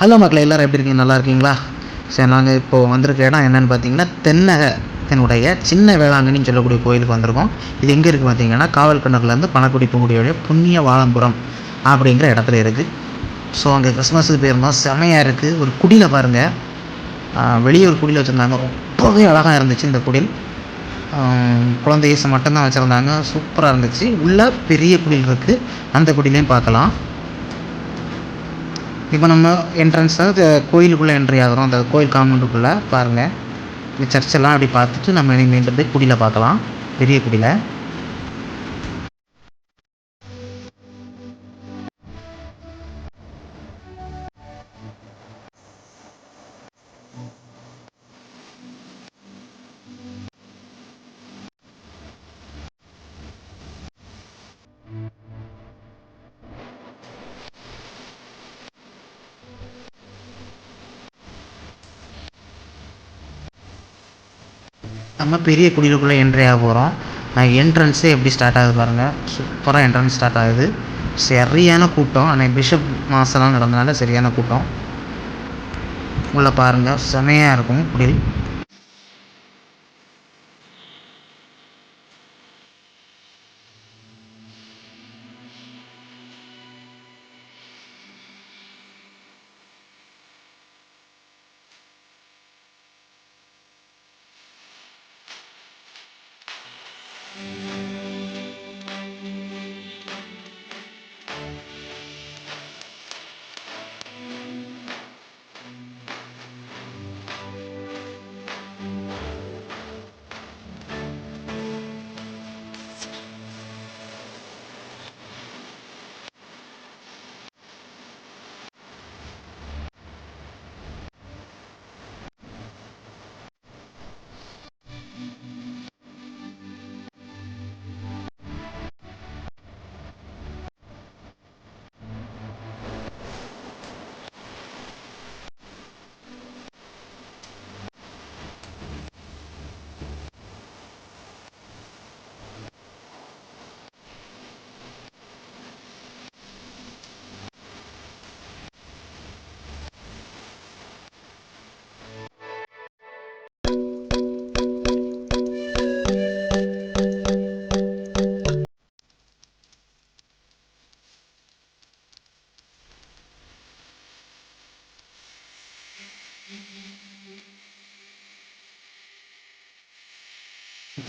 Hello மக்களை எல்லோரும் எப்படி இருக்கீங்க? நல்லா இருக்கீங்களா? சரி நாங்கள் இப்போது வந்திருக்க இடம் என்னென்னு பார்த்தீங்கன்னா தென்னகத்தினுடைய சின்ன வேளாங்கண்ணின்னு சொல்லக்கூடிய கோயிலுக்கு வந்திருக்கோம். இது எங்கே இருக்குது பார்த்தீங்கன்னா காவல் கிணறுலேருந்து பணக்குடி போகக்கூடிய புண்ணிய வாழம்புரம் அப்படிங்கிற இடத்துல இருக்குது ஸோ அங்கே கிறிஸ்மஸுக்கு போயிருந்தோம் செமையாக இருக்குது ஒரு குடியில் பாருங்கள் வெளியே ஒரு குடியில் வச்சுருந்தாங்க. ரொம்பவே அழகாக இருந்துச்சு இந்த குடில். குழந்தை மட்டும்தான் வச்சுருந்தாங்க. சூப்பராக இருந்துச்சு. உள்ளே பெரிய குடில் இருக்குது அந்த குடிலையும் பார்க்கலாம். இப்போ நம்ம என்ட்ரன்ஸ் தான் கோயிலுக்குள்ளே என்ட்ரி ஆகிறோம். அந்த கோயில் காம்பவுண்டுக்குள்ளே பாருங்கள் இந்த சர்ச்செல்லாம் அப்படி பார்த்துட்டு நம்ம மீண்டும் போய் குடியில் பார்க்கலாம். பெரிய குடியில். நம்ம பெரிய குடிலுக்குள்ளே என்ட்ரி ஆக போகிறோம் நான் என்ட்ரன்ஸே எப்படி ஸ்டார்ட் ஆகுது பாருங்கள் சூப்பராக என்ட்ரன்ஸ் ஸ்டார்ட் ஆகுது. சரியான கூட்டம். ஆனால் பிஷப் மாதம்லாம் நடந்தனால சரியான கூட்டம். உள்ளே பாருங்கள் செமையாக இருக்கும் குடில்.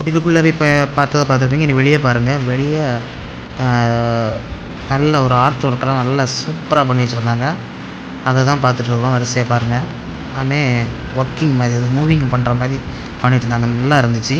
இதுக்குள்ளே போய் இப்போ பார்த்ததை பார்த்துருப்பீங்க. இனி வெளியே பாருங்கள் வெளியே நல்ல ஒரு ஆர்ட் ஒர்க்கெல்லாம் நல்லா சூப்பராக பண்ணி வச்சுருந்தாங்க. அதை தான் பார்த்துட்ருக்கோம் வரிசையாக பாருங்கள் எல்லாமே ஒர்க்கிங் மாதிரி அது மூவிங் பண்ணுற மாதிரி பண்ணிட்டு இருந்தாங்க. நல்லா இருந்துச்சு.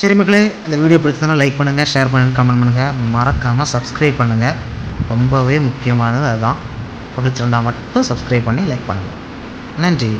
சரி மக்களே இந்த வீடியோ பிடிச்சதுனா லைக் பண்ணுங்கள் ஷேர் பண்ணுங்கள் கமெண்ட் பண்ணுங்கள் மறக்காமல் சப்ஸ்கிரைப் பண்ணுங்கள் ரொம்பவே முக்கியமானது அதுதான். பிடிச்சிருந்தால் மட்டும் சப்ஸ்கிரைப் பண்ணி லைக் பண்ணுங்கள் நன்றி.